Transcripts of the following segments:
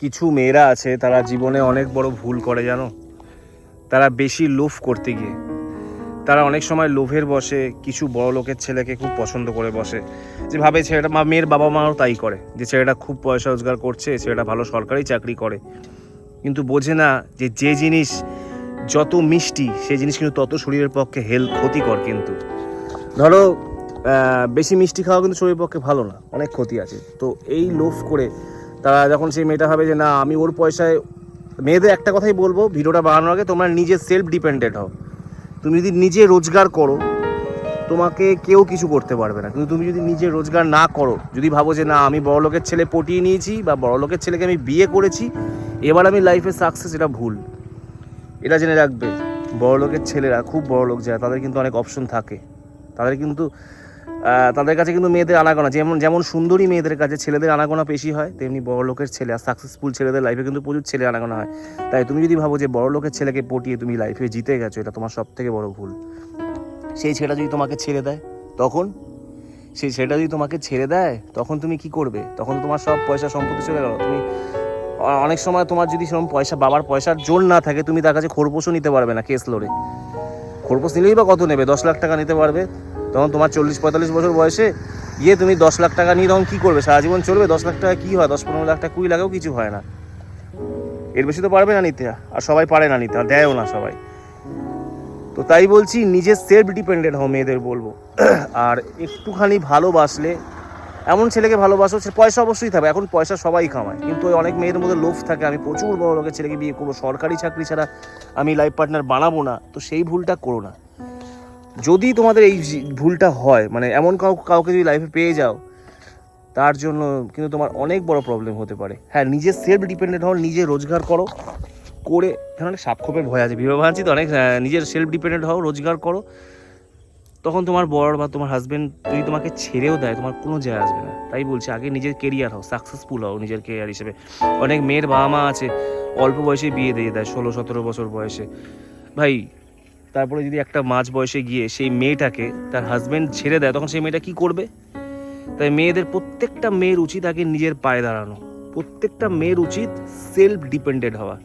কিছু মেয়েরা আছে, তারা জীবনে অনেক বড় ভুল করে, জানো? তারা বেশি লোভ করতে গিয়ে। তারা অনেক সময় লোভের বসে কিছু বড় লোকের ছেলেকে খুব পছন্দ করে বসে। যে ভাবে ছেলেটা, মা, মেয়ের বাবা মাও তাই করে। যে ছেলেটা খুব পয়সা রোজগার করছে, ছেলেটা ভালো সরকারি চাকরি করে। কিন্তু বোঝে না যে যে জিনিস যত মিষ্টি সেই জিনিস কিন্তু তত শরীরের পক্ষে হেলথ ক্ষতিকর কিন্তু। ধরো বেশি মিষ্টি খাওয়া কিন্তু শরীরের পক্ষে ভালো না, অনেক ক্ষতি আছে। তো এই লোভ করে তারা যখন সেই মেয়েটা ভাবে যে না, আমি ওর পয়সায়, মেয়েদের একটা কথাই বলব, ভিডিওটা বানানোর আগে তোমরা নিজে সেলফ ডিপেন্ডেন্ট হও। তুমি যদি নিজে রোজগার করো, তোমাকে কেউ কিছু করতে পারবে না। কিন্তু তুমি যদি নিজে রোজগার না করো, যদি ভাবো যে না, আমি বড় লোকের ছেলে পটিয়ে নিয়েছি বা বড় লোকের ছেলেকে আমি বিয়ে করেছি, এবার আমি লাইফে সাকসেস এটা ভুল। এটা জেনে রাখবে, বড় লোকের ছেলেরা, খুব বড় লোক যায় তাদের কিন্তু অনেক অপশন থাকে। তাদের কিন্তু তাদের কাছে কিন্তু মেয়েদের আনাগোনা, যেমন যেমন সুন্দরী মেয়েদের কাছে ছেলেদের আনাগোনা বেশি হয়, তেমনি বড় লোকের ছেলে আর সাকসেসফুল ছেলেদের লাইফে কিন্তু প্রচুর ছেলে আনাগোনা হয়। তাই তুমি যদি ভাবো যে বড় লোকের ছেলেকে পটিয়ে তুমি লাইফে জিতে গেছো, এটা তোমার সব থেকে বড় ভুল। সেই ছেলেটা যদি তোমাকে ছেড়ে দেয়, তখন? সেই ছেলেটা যদি তোমাকে ছেড়ে দেয়, তখন তুমি কি করবে? তখন তোমার সব পয়সা সম্পত্তি চলে গেল। তুমি অনেক সময় তোমার যদি সেরকম পয়সা, বাবার পয়সার জোর না থাকে, তুমি তার কাছে খোরপোশও নিতে পারবে না কেস লড়ে খোরপোশ নিলেই বা কত নেবে? দশ লাখ টাকা নিতে পারবে। তখন তোমার চল্লিশ পঁয়তাল্লিশ বছর বয়সে গিয়ে তুমি দশ লাখ টাকা নিয়ে তখন কী করবে? সারা জীবন চলবে? দশ লাখ টাকা কী হয়? দশ পনেরো লাখ টাকা, কুড়ি লাখেও কিছু হয় না। এর বেশি তো পারবে না নিতে। আর সবাই পারে না নিতে, আর দেয়ও না সবাই। তো তাই বলছি নিজে সেলফ ডিপেন্ডেন্ট হও, মেয়েদের বলব। আর একটুখানি ভালোবাসলে, এমন ছেলেকে ভালোবাসো, সে পয়সা অবশ্যই থাকবে এখন পয়সা সবাই কামায়। কিন্তু ওই অনেক মেয়েদের মধ্যে লোভ থাকে, আমি প্রচুর বড় লোকের ছেলেকে বিয়ে করব, সরকারি চাকরি ছাড়া আমি লাইফ পার্টনার বানাবো না, তো সেই ভুলটা করো না। যদি তোমাদের এই ভুলটা হয় মানে এমন কাউ কাউকে যদি লাইফে পেয়ে যাও তার জন্য কিন্তু তোমার অনেক বড় প্রবলেম হতে পারে। হ্যাঁ নিজে সেলফ ডিপেন্ডেন্ট হও নিজে রোজগার করো করে এখানে অনেক সাপখোপের ভয় আছে। ভিড় ভাবছি তো অনেক আহ, নিজের সেলফ ডিপেন্ডেন্ট হও রোজগার করো তখন তোমার বর বা তোমার হাজব্যান্ড যদি তোমাকে ছেড়েও দেয় তোমার কোনো যায় আসবে না। তাই বলছি আগে নিজের কেরিয়ার হও সাকসেসফুল হও নিজের কেরিয়ার হিসেবে। অনেক মেয়ের বাবা মা আছে অল্প বয়সে বিয়ে দিয়ে দেয় ষোলো সতেরো বছর বয়সে। ভাই তারপরে যদি একটা মাঝ বয়সে গিয়ে সেই মেয়েটাকে তার হাজব্যান্ড ছেড়ে দেয়, তখন সেই মেয়েটা কি করবে? তাই মেয়েদের প্রত্যেকটা মেয়ের উচিত আগে নিজের পায়ে দাঁড়ানো। প্রত্যেকটা মেয়ের উচিত সেলফ ডিপেন্ডেন্ট হওয়া,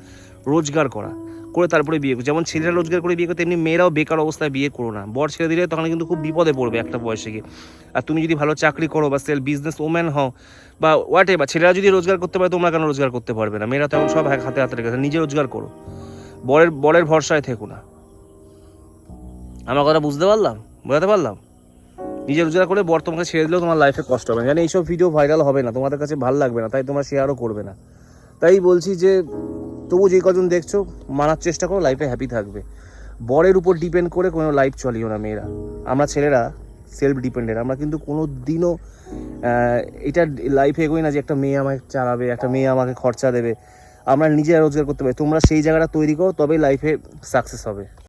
রোজগার করা, করে তারপরে বিয়ে। যেমন ছেলেরা রোজগার করে বিয়ে করে, তেমনি মেয়েরাও বেকার অবস্থায় বিয়ে করো না। বর ছেড়ে দিলে তখন কিন্তু খুব বিপদে পড়বে একটা বয়সে গিয়ে। আর তুমি যদি ভালো চাকরি করো বা সেল বিজনেস ওম্যান হও, বা হোয়াট এভার ছেলেরা যদি রোজগার করতে পারে, তোমরা কেন রোজগার করতে পারবে না? মেয়েরা তখন সব হাতে হাতে রেখেছে নিজে রোজগার করো। বরের বরের ভরসায় থেকো না। আমার কথা বুঝতে পারলাম? বোঝাতে পারলাম? নিজে রোজগার করে বর তোমাকে ছেড়ে দিলেও তোমার লাইফে কষ্ট হবে না। জানি এইসব ভিডিও ভাইরাল হবে না, তোমাদের কাছে ভালো লাগবে না, তাই তোমরা শেয়ারও করবে না। তাই বলছি যে তবু যে কজন দেখছ, মানার চেষ্টা করো লাইফে হ্যাপি থাকবে। বরের উপর ডিপেন্ড করে কোনো লাইফ চলিও না মেয়েরা। আমরা ছেলেরা সেলফ ডিপেন্ডেন্ট আমরা কিন্তু কোনো দিনও এটা লাইফে এগোই না যে একটা মেয়ে আমাকে চালাবে, একটা মেয়ে আমাকে খরচা দেবে। আমরা নিজে রোজগার করতে পারি। তোমরা সেই জায়গাটা তৈরি করো, তবেই লাইফে সাকসেস হবে।